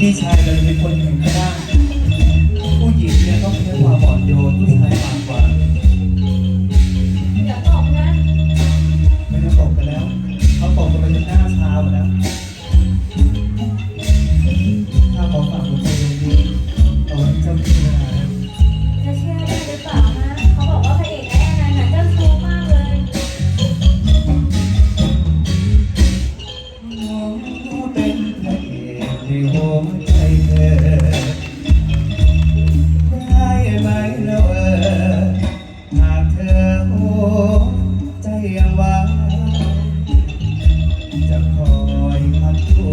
พี่ชายเราเป็นคนหนึ่งก็ได้ผู้หญิงเนี่ยต้องใช้ความอ่อนโยนผู้ชายอ่อนกว่าอย่าอกนะไม่ต้องอกกันแล้วเขาบอกกันไปจนหน้าชาหมดแล้ว ได้ไหมแล้เออ หากเธอโอ้ใจยังหวางจะคอยพัดทู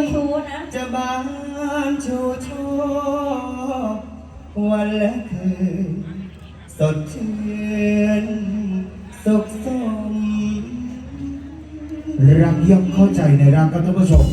ยชูนะ จะบานชูช่อวันและคืน สดชื่นสุขสม รักย่อมเข้าใจในรักครับท่านผู้ชม